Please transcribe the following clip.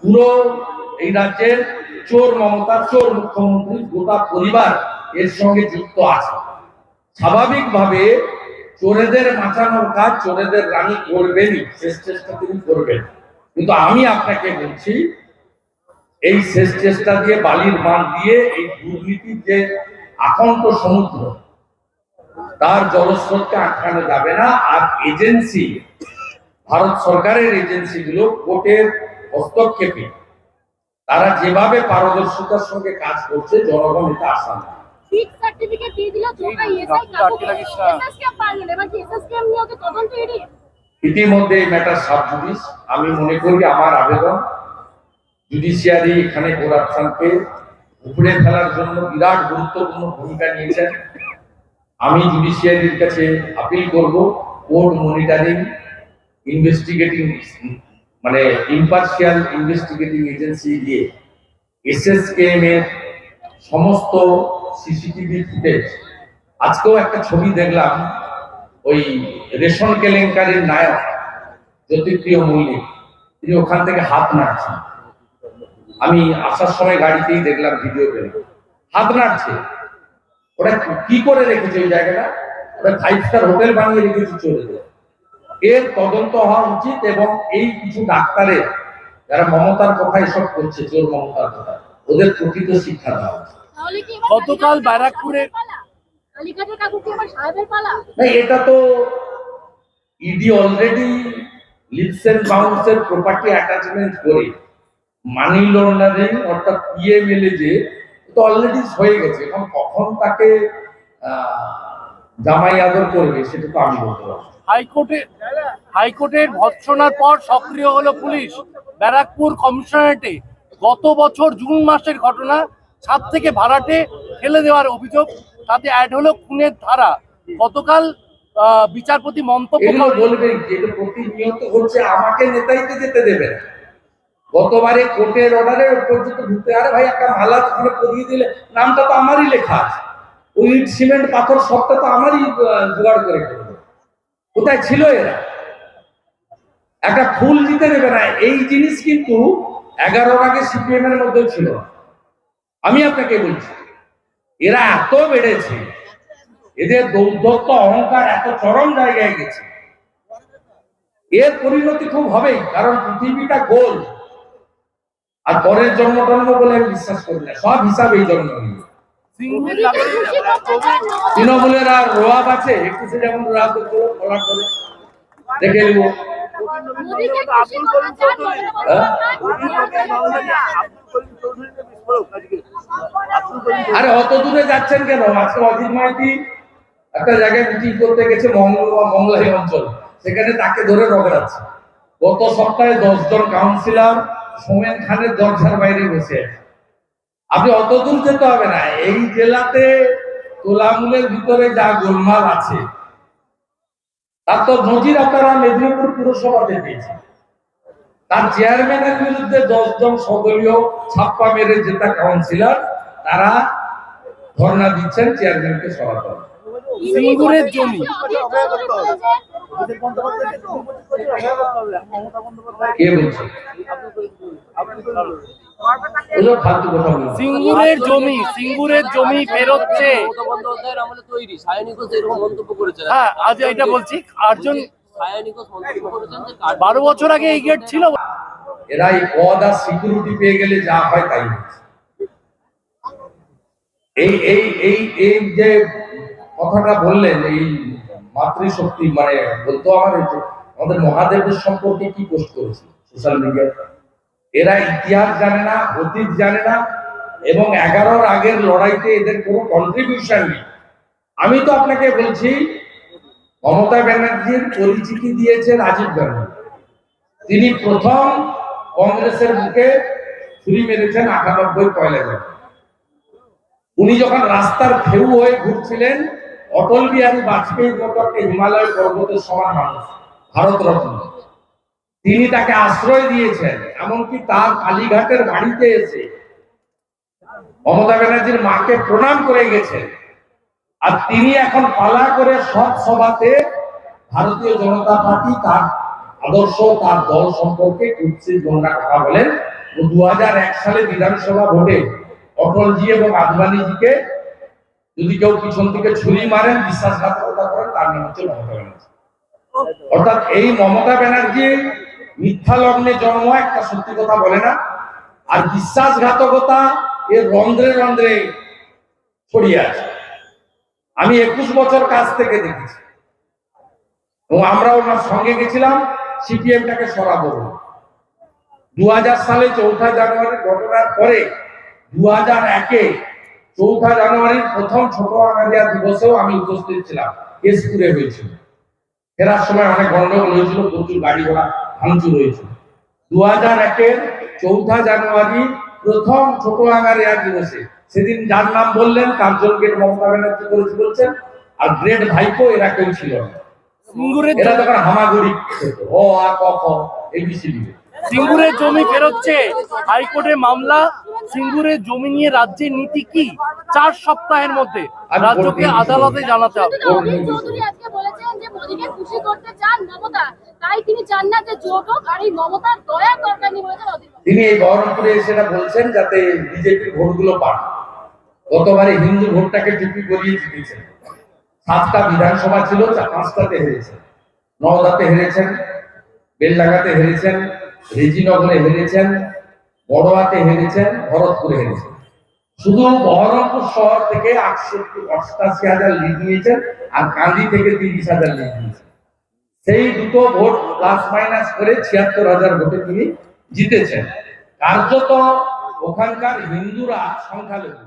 পুরো এই রাজ্যের চোর মমতা, চোর মুখ্যমন্ত্রী, গোটা পরিবার এর সঙ্গে যুক্ত আছে। স্বাভাবিকভাবে চোরেদের বাঁচানোর কাজ চোরেদের রানী করবেনই, শেষ চেষ্টা তিনি করবেন। কিন্তু আমি আপনাকে বলছি, এই শেষ চেষ্টা দিয়ে বালির বাঁধ দিয়ে এই দুর্নীতির যে আকণ্ঠ সমুদ্র, তার জলস্রোতকে আটকানো যাবে না। আর এজেন্সি ভারত সরকারের এজেন্সিগুলো কোর্টের হস্তক্ষেপে। তারা যেভাবে পারদর্শিতার সঙ্গে কাজ করছে জনগণ এটা আশা না। ইতিমধ্যে ম্যাটার সাব জুডিস আমি মনে করি আমার আবেদন জুডিশিয়ারি এখানে করাপশনকে উপড়ে ফেলার জন্য বিরাট গুরুত্বপূর্ণ ভূমিকা নিয়েছেন। আমি জুডিশিয়ারির কাছে আপিল করব কোর্ট মনিটরিং ইনভেস্টিগেটিং মানে ইম্পার্শিয়াল ইনভেস্টিগেটিং এজেন্সি দিয়ে এসএসকেএম এর সমস্ত সিসিটিভি ফুটেজ আজকেও একটা ছবি দেখলাম, ওই রেশন কেলেঙ্কারির নায়ক জ্যোতিপ্রিয় মল্লিক, তিনি ওখান থেকে হাত নাড়ছেন। আমি আসার সময় গাড়িতেই দেখলাম ভিডিও পেলে হাত নাড়ছে। ওরা কি করে রেখেছে ওই জায়গাটা? ওরা ফাইভ স্টার হোটেল বানিয়ে রেখেছে চলে যায় এর তদন্ত হওয়া উচিত এবং এই কিছু ডাক্তারের যারা মমতার কথা এসব করছে চোর মমতার কথা ওদের প্রকৃত শিক্ষা দেওয়া উচিত। গতকাল ব্যারাকপুরে- এটা তো ইডি অলরেডি লিপস এন্ড বাউন্সের প্রপার্টি অ্যাটাচমেন্ট করে মানি লন্ডারিং অর্থাৎ পিএমএলএ যে তো অলরেডি হয়ে গেছে। এখন কখন তাকে আহ, জামাই আদর করবে সেটা তো আমি বলতে পারব। হাইকোর্টে হাইকোর্টের ভৎসনার পর সক্রিয় হলো পুলিশ। ব্যারাকপুর কমিশনারেটে গত বছর জুন মাসের ঘটনা ছাদ থেকে ভাড়াটে ফেলে দেওয়ার অভিযোগ তাতে অ্যাড হলো খুনের ধারা। গতকাল বিচারপতি মন্তব্য বলবেন যেটা প্রতিনিয়ত হচ্ছে আমাকে নেতাইতে যেতে দেবে গতবারে কোর্টের অর্ডারে পর্যন্ত ঢুকতে আরে ভাই একটা মালা পরিয়ে দিলে নামটা তো আমারই লেখা আছে। ওই ইট, সিমেন্ট পাথর সবটা তো আমারই জোগাড় করে কোথায় ছিল এরা? একটা ফুল দিতে দেবে না এই জিনিস কিন্তু এগারোর আগে সিপিএম এর মধ্যেও ছিল। আমি আপনাকে বলছি এরা এত বেড়েছে এদের দৌর্দত্ত অহংকার এত চরম জায়গায় গেছে। এর পরিণতি খুব হবেই কারণ পৃথিবীটা গোল। আর পরের জন্ম টন্ম বলে আমি বিশ্বাস করি না সব হিসাবে এই জন্ম নিয়ে তৃণমূলের আর রোয়াব আছে একুশে যেমন রোয়াব করে দেখে নিব। নবান্ন। আরে অত দূরে যাচ্ছেন কেন? আজকে অজিত মাইতি একটা জায়গায় মিটিং করতে গেছে মঙ্গল মঙ্গলাই অঞ্চল। সেখানে তাকে ধরে রগড়াচ্ছে গত সপ্তাহে দশ জন কাউন্সিলর সোমেন খানের দরজার বাইরে বসে আছে। আপনি অত দূর যেতে হবে না। এই জেলাতে তোলামূলের ভিতরে যা গোলমাল আছে তার তো নজির আপনারা মেদিনীপুর পুরসভাতে পেয়েছেন তার চেয়ারম্যানের বিরুদ্ধে জন সদলীয় ছাপ্পা মেরে জেতা কাউন্সিলর তারা ধর্ণা দিচ্ছেন চেয়ারম্যানকে সরাতে কে বলছে? সিঙ্গুরের জমি সিঙ্গুরের জমি ফেরোচ্ছে হ্যাঁ আজ এটা বলছি আটজন বারো বছর আগে এই গেট ছিল। এরা এই পদ আর সিকিউরিটি পেয়ে গেলে যা হয় তাই এই এই এই এই যে কথাটা বললেন এই মাতৃশক্তি মানে বলতো আমার আমাদের মহাদেবের সম্পর্কে কি পোস্ট করেছে সোশ্যাল মিডিয়ায় এরা ইতিহাস জানে না, অতীত জানে না, এবং এগারোর আগের লড়াইতে এদের কোনো কন্ট্রিবিউশন নেই। আমি তো আপনাকে বলছি, মমতা ব্যানার্জির পরিচিতি দিয়েছে রাজীব গান্ধী। তিনি প্রথম কংগ্রেসের মুখে ছুরি মেরেছেন আটানব্বই পয়লা জানুয়ারি। উনি যখন রাস্তার ফেউ হয়ে ঘুরছিলেন, অটল বিহারী বাজপেয়ীর মতো একটা হিমালয় পর্বতের সমান মানুষ ভারত রত্ন তিনি তাকে আশ্রয় দিয়েছেন, এমনকি তার কালীঘাটের বাড়িতে এসে মমতা ব্যানার্জির মাকে প্রণাম করে গেছেন। আর তিনি এখন পালা করে সব সভাতে ভারতীয় জনতা পার্টি তার আদর্শ, তার দল সম্পর্কে কুৎসিত গঙ্গা কথা বলেন। ও দু হাজার এক সালে বিধানসভা ভোটে অটলজি এবং আদবানিজিকে যদি কেউ পিছন থেকে ছুরি মারেন, বিশ্বাসঘাতকতা করেন, তার নাম হচ্ছে মমতা ব্যানার্জি। অর্থাৎ এই মমতা ব্যানার্জি মিথ্যা লগ্নে জন্ম একটা সত্যি কথা বলে না। আর বিশ্বাসঘাতকতা এর রন্ধ্রে রন্ধ্রে ছড়িয়ে আছে। আমি একুশ বছর কাছ থেকে দেখেছি। এবং আমরা ওনার সঙ্গে গেছিলাম, সিপিএমটাকে সরাবো। দু সালে চৌঠা জানুয়ারি ঘটনার পরে দু হাজার একে চৌঠা জানুয়ারির প্রথম ছোট আগাদিয়া দিবসেও আমি উপস্থিত ছিলাম। কেশপুরে হয়েছিল। ফেরার সময় অনেক গন্ডগোল হয়েছিল, প্রচুর গাড়ি ঘোড়া ভাঙচুর হয়েছিল দু হাজার একের চৌঠা জানুয়ারি প্রথম ছোট আগারিয়া দিবসে। সেদিন যার নাম বললেন তার জনকে মমতা ব্যানার্জি করেছে বলছেন আর গ্রেট ভাইপো এরা কেউ ছিল না। এরা তখন হামাগুড়ি ও আ ক খ এবিসিডি সিঙ্গুরের জমি ফেরোচ্ছে। হাইকোর্টে মামলা। সিঙ্গুরের জমি নিয়ে রাজ্যের নীতি কি? চার সপ্তাহের মধ্যে রাজ্যকে আদালতে জানাতে হবে। খুশি করতে চান মমতা, তাই তিনি চান না যে হোক আর এই মমতার দয়া তিনি এই বহরমপুরে বলছেন যাতে বিজেপির ভোটগুলো পান গতবারে হিন্দু ভোটটাকে টুপি গলিয়ে জিতেছেন। সাতটা বিধানসভা ছিল পাঁচটাতে হেরেছেন নওদাতে হেরেছেন, বেলডাঙ্গাতে হেরেছেন, রেজিনগরে হেরেছেন, বড়োয়াতে হেরেছেন, ভরতপুরে হেরেছেন। শুধু বহরমপুর শহর থেকে আটষট্টি, অষ্টাশি হাজার লিড নিয়েছেন আর কান্দি থেকে তিরিশ হাজার লিড নিয়েছেন। সেই দুটো ভোট প্লাস মাইনাস করে ছিয়াত্তর হাজার ভোটে তিনি জিতেছেন। কার্যত ওখানকার হিন্দুরা সংখ্যালঘু।